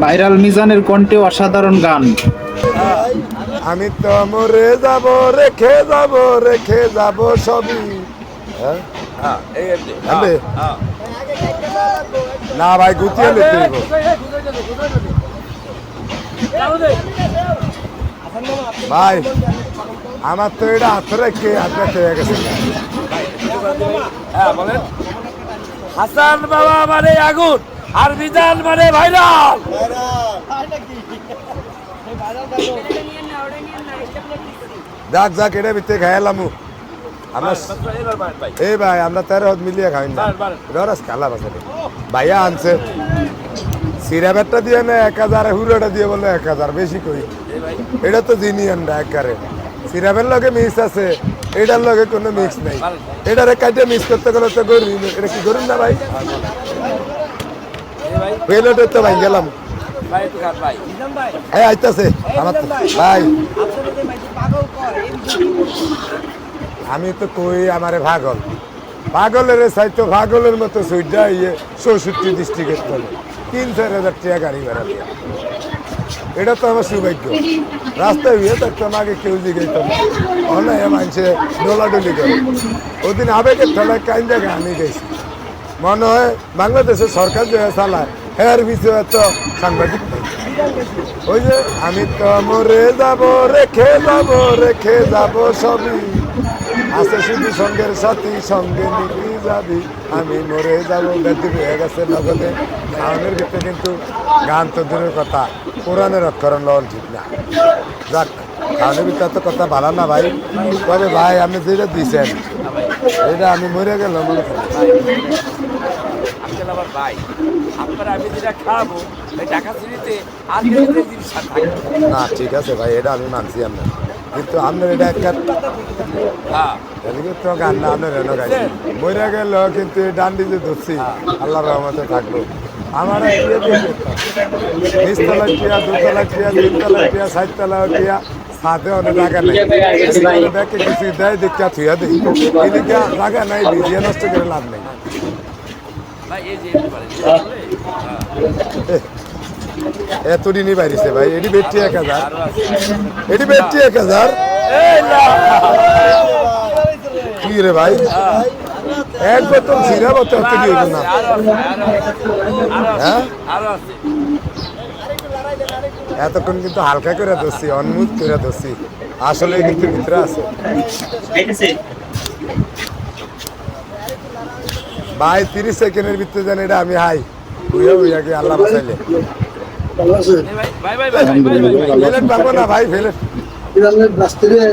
Viral মিজানের কণ্ঠে অসাধারণ গান। আমি তো মরে যাব রেখে যাব রেখে যাব সবই। হ্যাঁ? আবে? না ভাই গুছিয়ে লিখতে ভাই আমার তো এটা হাত রেখে হাতে হয়ে গেছে। হ্যাঁ হাসান বাবা মানে আগুন। আর মিজান মানে ভাইরাল। যাক যাক এটা ভিতরে খাইলাম এই ভাই আমরা তেরো হাত মিলিয়ে খাই না। রস খেলা বাসে ভাইয়া আনছে। সিরাবেটটা দিয়ে না এক হাজার হুড়োটা দিয়ে বলে এক হাজার বেশি কই? এটা তো জিনিয়ান না একারে সিরাপের লগে মিক্স আছে এটার লগে কোনো মিক্স নাই। এটারে কাটে মিক্স করতে গেলে তো গরু এটা কি করুন না ভাই? এই ভাই তো গেলাম ভাই আমি তো কই আমারে পাগল পাগলের চাইতো পাগলের মতো সুইডা ইয়ে চৌষট্টি ডিস্ট্রিক্টের তলে তিন চার হাজার টাকা গাড়ি ভাড়া দিয়ে এটা তো আমার সৌভাগ্য রাস্তায় হয়ে থাকতাম আগে কেউ জিগাইতো না অনেক মানুষে ডোলাডুলি করে ওদিন আবেগের ঠেলায় কাইন জায়গায় আমি গেছি মনে হয় বাংলাদেশের সরকার যে চালায়, এর বিষয়ে এত সাংবাদিক ওই যে, আমি তো মরে যাব, রেখে যাব রেখে যাব সবই। আছে শুধু সঙ্গের সাথী, সঙ্গে নিবি যাবি। আমি মরে যাব বেদি হয়ে গেছে নগদে। খাওয়ানোর ভিতরে কিন্তু গান তো দূরের কথা, কোরআনের অক্ষরণ লন ঠিক না। যাক খাওয়ানোর ভিতরে তো কথা ভালো না ভাই। তবে ভাই, আপনি যেটা দিয়েছেন এটা আমি মরে গেলাম মনে করি আজকাল আবার ভাই আপনারা আমি যেটা এই টাকা আর জিনিস না। ঠিক আছে ভাই এটা আমি মানছি আপনার। কিন্তু আপনার এটা একটা হ্যাঁ। এদিকে তো গান না আপনার এনে গাইছি? মরে গেল কিন্তু ডান্ডি যে ধরছি। আল্লাহ রহমতে থাকব। আমার আর কি দিয়ে দেখতাম? নিচতলা টিয়া দুতলা টিয়া তিনতলা টিয়া চারতলা টিয়া সাথে অনেক জায়গা নেই। ব্যাগে কিছু দেয় দেখা থুয়া দিই এদিকে জায়গা নাই ভিজিয়ে নষ্ট করে লাভ নেই। এতে বাইরেছে ভাই এটি বেটটি এক হাজার। এটি বেটটি এক হাজার। কি রে ভাই? এক বোতল সিরা বোতল তো কি হইব না? হ্যাঁ? এতক্ষণ কিন্তু হালকা করে ধরছি অনমুখ করে ধরছি। আসলে কিন্তু ভিতরে আছে। ভাই তিরিশ সেকেন্ডের ভিতরে জানি এটা আমি হাই বুঝা বুঝা কি আল্লাহ বাঁচাইলে ভাই ভাই ভাই ভাই ভাই ভাই ভাই ভাই ভাই ভাই ভাই ভাই ফেলেট রাস্তায়